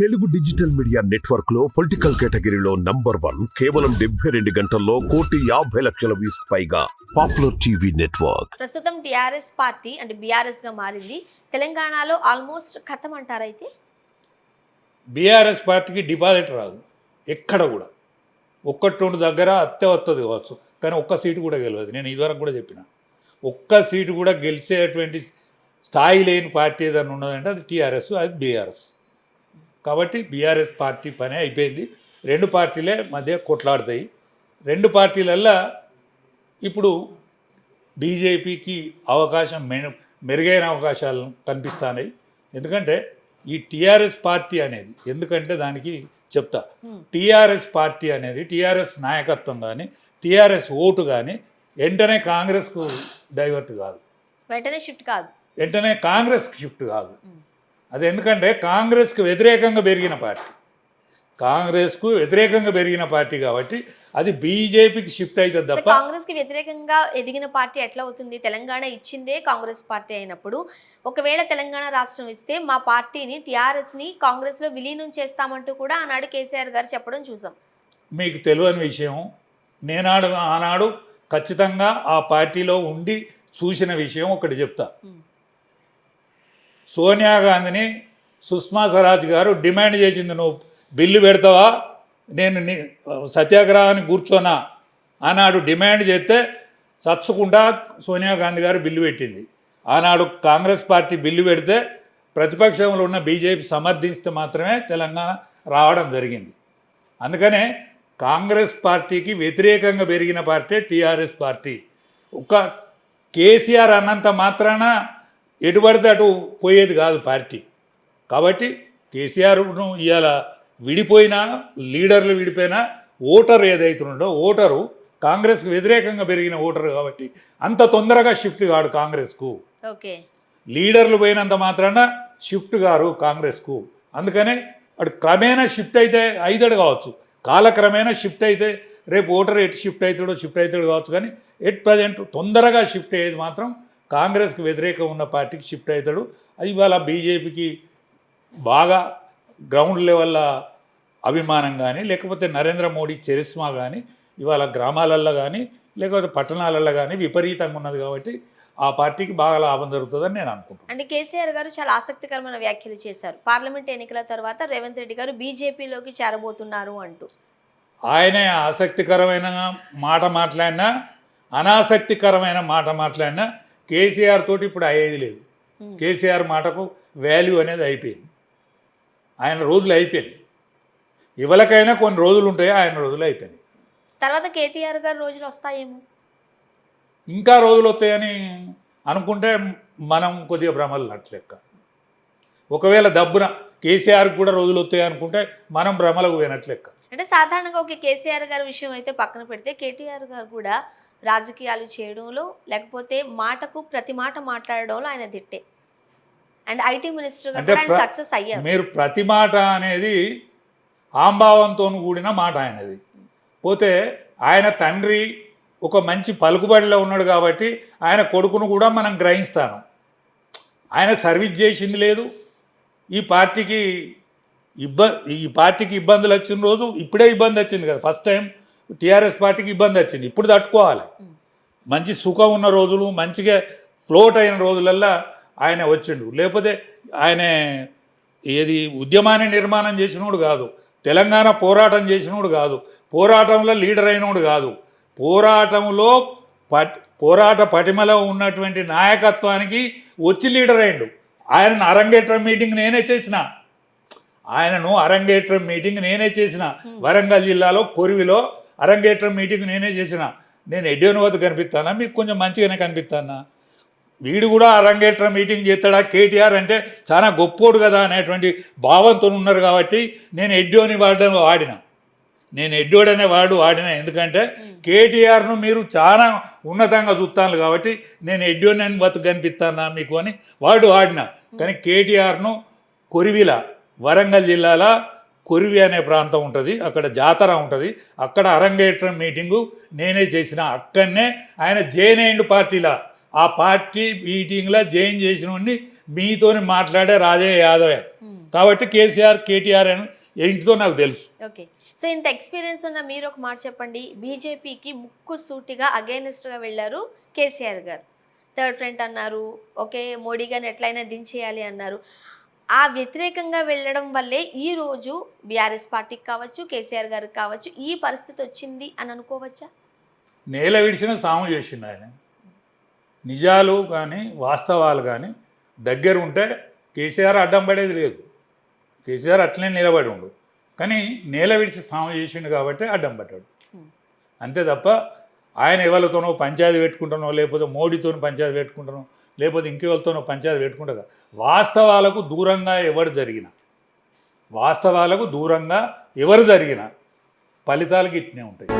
Telugu digital media నెట్వర్క్లో political కేటగిరీలో number one కేవలం డెబ్బై రెండు గంటల్లో కోటి యాభై లక్షల వ్యూస్ పైగా పాపులర్ టీవీ నెట్వర్క్. ప్రస్తుతం టీఆర్ఎస్ పార్టీ అంటే బీఆర్ఎస్గా మారింది. తెలంగాణలో ఆల్మోస్ట్ ఖతం అంటారు అయితే బీఆర్ఎస్ పార్టీకి డిపాజిట్ రాదు. ఎక్కడ కూడా. ఒక్కటి రెండు దగ్గర అత్తే వస్తుంది కావచ్చు. కానీ ఒక్క సీటు కూడా గెలవదు. నేను ఇదివరకు కూడా చెప్పిన. ఒక్క సీటు కూడా గెలిచేటువంటి స్థాయి లేని పార్టీ ఏదైనా ఉన్నదంటే అది టీఆర్ఎస్ అది బీఆర్ఎస్. కాబట్టి బీఆర్ఎస్ పార్టీ పని అయిపోయింది. రెండు పార్టీలే మధ్య కొట్లాడతాయి. రెండు పార్టీలల్లా ఇప్పుడు బీజేపీకి అవకాశం మెను మెరుగైన అవకాశాలు కనిపిస్తున్నాయి ఎందుకంటే ఈ టీఆర్ఎస్ పార్టీ అనేది ఎందుకంటే దానికి చెప్తా. టీఆర్ఎస్ పార్టీ అనేది టీఆర్ఎస్ నాయకత్వం కానీ టీఆర్ఎస్ ఓటు కానీ వెంటనే కాంగ్రెస్కు డైవర్ట్ కాదు. వెంటనే షిఫ్ట్ కాదు. వెంటనే కాంగ్రెస్కి షిఫ్ట్ కాదు. అది ఎందుకంటే కాంగ్రెస్కి వ్యతిరేకంగా పెరిగిన పార్టీ. కాంగ్రెస్కు వ్యతిరేకంగా పెరిగిన పార్టీ కాబట్టి అది బీజేపీకి షిఫ్ట్ అవుతుంది తప్ప కాంగ్రెస్కి వ్యతిరేకంగా ఎదిగిన పార్టీ ఎట్లా అవుతుంది? తెలంగాణ ఇచ్చిందే కాంగ్రెస్ పార్టీ అయినప్పుడు. ఒకవేళ తెలంగాణ రాష్ట్రం ఇస్తే మా పార్టీని టిఆర్ఎస్ని కాంగ్రెస్లో విలీనం చేస్తామంటూ కూడా ఆనాడు కేసీఆర్ గారు చెప్పడం చూసాం. మీకు తెలియని విషయం నేనాడు ఆనాడు ఖచ్చితంగా ఆ పార్టీలో ఉండి చూసిన విషయం ఒకటి చెప్తా. సోనియా గాంధీని సుష్మా స్వరాజ్ గారు డిమాండ్ చేసింది నువ్వు బిల్లు పెడతావా? నేను సత్యాగ్రహాన్ని కూర్చోనా? ఆనాడు డిమాండ్ చేస్తే చచ్చకుండా సోనియా గాంధీ గారు బిల్లు పెట్టింది. ఆనాడు కాంగ్రెస్ పార్టీ బిల్లు పెడితే ప్రతిపక్షంలో ఉన్న బీజేపీ సమర్థిస్తే మాత్రమే తెలంగాణ రావడం జరిగింది. అందుకనే కాంగ్రెస్ పార్టీకి వ్యతిరేకంగా పెరిగిన పార్టీ టీఆర్ఎస్ పార్టీ. ఒక కేసీఆర్ అన్నంత మాత్రాన ఎటు పడితే అటు పోయేది కాదు పార్టీ. కాబట్టి కేసీఆర్ను ఇవాళ విడిపోయినా లీడర్లు విడిపోయినా ఓటర్ ఏదైతుండో ఓటరు కాంగ్రెస్కి వ్యతిరేకంగా పెరిగిన ఓటరు కాబట్టి అంత తొందరగా షిఫ్ట్ కాడు కాంగ్రెస్కు. ఓకే. లీడర్లు పోయినంత మాత్రాన షిఫ్ట్ గారు కాంగ్రెస్కు. అందుకనే అటు క్రమేణా షిఫ్ట్ అయితే అయితాడు కావచ్చు. కాలక్రమేణా షిఫ్ట్ అయితే రేపు ఓటర్ ఎటు షిఫ్ట్ అవుతాడో షిఫ్ట్ అవుతాడు కావచ్చు కానీ ఎట్ ప్రజెంట్ తొందరగా షిఫ్ట్ అయ్యేది మాత్రం కాంగ్రెస్కి వ్యతిరేకంగా ఉన్న పార్టీకి షిఫ్ట్ అవుతాడు. అది ఇవాళ బీజేపీకి బాగా గ్రౌండ్ లెవెల్ల అభిమానం కానీ లేకపోతే నరేంద్ర మోడీ చరిస్మా కానీ ఇవాళ గ్రామాలల్లో కానీ లేకపోతే పట్టణాలలో కానీ విపరీతంగా ఉన్నది కాబట్టి ఆ పార్టీకి బాగా లాభం జరుగుతుందని నేను అనుకుంటున్నాను. అంటే కేసీఆర్ గారు చాలా ఆసక్తికరమైన వ్యాఖ్యలు చేశారు. పార్లమెంట్ ఎన్నికల తర్వాత రేవంత్ రెడ్డి గారు బీజేపీలోకి చేరబోతున్నారు అంటూ. ఆయనే ఆసక్తికరమైన మాట మాట్లాడినా అనాసక్తికరమైన మాట మాట్లాడినా కేసీఆర్ తోటి ఇప్పుడు అయ్యేది లేదు. కేసీఆర్ మాటకు వాల్యూ అనేది అయిపోయింది. ఆయన రోజులు అయిపోయింది ఇవలకైనా కొన్ని రోజులు ఉంటాయి ఆయన రోజులు అయిపోయింది తర్వాత కేటీఆర్ గారు రోజులు వస్తాయేమో? ఇంకా రోజులు వస్తాయని అనుకుంటే మనం కొద్దిగా భ్రమలు లెక్క ఒకవేళ దబ్బున కేసీఆర్ కూడా రోజులు వస్తాయి అనుకుంటే మనం భ్రమలకు పోయినట్లు లెక్క అంటే సాధారణంగా ఒక కేసీఆర్ గారి విషయం అయితే పక్కన పెడితే కేటీఆర్ గారు కూడా రాజకీయాలు చేయడంలో లేకపోతే మాటకు ప్రతి మాట మాట్లాడడంలో ఆయన దిట్టే అండ్ ఐటీ మినిస్టర్ ఆయన సక్సెస్ అయ్యారు. మీరు ప్రతి మాట అనేది ఆంభావంతో కూడిన మాట ఆయనది. పోతే ఆయన తండ్రి ఒక మంచి పలుకుబడిలో ఉన్నాడు కాబట్టి ఆయన కొడుకును కూడా మనం గ్రహిస్తాను. ఆయన సర్వీస్ చేసింది లేదు. ఈ పార్టీకి ఇబ్బ ఈ పార్టీకి ఇబ్బందులు వచ్చిన రోజు ఇప్పుడే ఇబ్బంది వచ్చింది కదా ఫస్ట్ టైం టీఆర్ఎస్ పార్టీకి ఇబ్బంది వచ్చింది. ఇప్పుడు తట్టుకోవాలి. మంచి సుఖం ఉన్న రోజులు మంచిగా ఫ్లోట్ అయిన రోజులల్లా ఆయన వచ్చిండు. లేకపోతే ఆయన ఏది ఉద్యమాన్ని నిర్మాణం చేసినోడు కాదు. తెలంగాణ పోరాటం చేసినోడు కాదు. పోరాటంలో లీడర్ అయినోడు కాదు. పోరాటంలో పట్ పోరాట పటిమలో ఉన్నటువంటి నాయకత్వానికి వచ్చి లీడర్ అయిండు. ఆయనను అరంగేట్రం మీటింగ్ నేనే చేసిన. ఆయనను అరంగేట్రం మీటింగ్ నేనే చేసిన. వరంగల్ జిల్లాలో కొరివిలో అరంగేట్రం మీటింగ్ నేనే చేసిన. నేను ఎడ్డోని వద్ద కనిపిస్తానా? మీకు కొంచెం మంచిగానే కనిపిస్తానా? వీడు కూడా అరంగేట్రం మీటింగ్ చేస్తాడా? కేటీఆర్ అంటే చాలా గొప్పోడు కదా అనేటువంటి భావంతో ఉన్నారు కాబట్టి నేను ఎడ్డోని వాడడం వాడిన. నేను ఎడ్డోడనే వాడు వాడిన. ఎందుకంటే కేటీఆర్ను మీరు చాలా ఉన్నతంగా చూస్తాను కాబట్టి నేను ఎడ్డోని అని బతుకు కనిపిస్తానా మీకు అని వాడు వాడిన. కానీ కేటీఆర్ను కొరివిల వరంగల్ జిల్లాల కొరివి అనే ప్రాంతం ఉంటుంది అక్కడ జాతర ఉంటుంది. అక్కడ అరంగేట్రం మీటింగు నేనే చేసిన అక్కడనే ఆయన జేనేండు పార్టీలా ఆ పార్టీ మీటింగ్లో జాయిన్ చేసిన మీతోని మాట్లాడే రాజయ్య యాదవే. కాబట్టి కేసీఆర్ కేటీఆర్ అని ఏంటితో నాకు తెలుసు. ఓకే. సో ఇంత ఎక్స్పీరియన్స్ ఉన్న మీరు ఒక మాట చెప్పండి. బీజేపీకి ముక్కు సూటిగా against గా వెళ్ళారు కేసీఆర్ గారు. థర్డ్ ఫ్రంట్ అన్నారు ఓకే మోడీ గారిని ఎట్లయినా దించేయాలి అన్నారు. ఆ వ్యతిరేకంగా వెళ్ళడం వల్లే ఈ రోజు బీఆర్ఎస్ పార్టీకి కావచ్చు కేసీఆర్ గారికి కావచ్చు ఈ పరిస్థితి వచ్చింది అని అనుకోవచ్చా? నేల విడిచిన సాము చేసిండు ఆయన. నిజాలు కానీ వాస్తవాలు కానీ దగ్గర ఉంటే కేసీఆర్ అడ్డం పడేది లేదు. కేసీఆర్ అట్లనే నిలబడి ఉండు. కానీ నేల విడిచి సాము చేసిండు కాబట్టి అడ్డం పడ్డాడు. అంతే తప్ప ఆయన ఎవరితోనో పంచాయతీ పెట్టుకుంటానో లేకపోతే మోడీతో పంచాయతీ పెట్టుకుంటానో లేకపోతే ఇంకెవరితోనో పంచాయతీ పెట్టుకుంటా వాస్తవాలకు దూరంగా ఎవరు జరిగిన వాస్తవాలకు దూరంగా ఎవరు జరిగిన ఫలితాలకి ఇట్నే ఉంటాయి.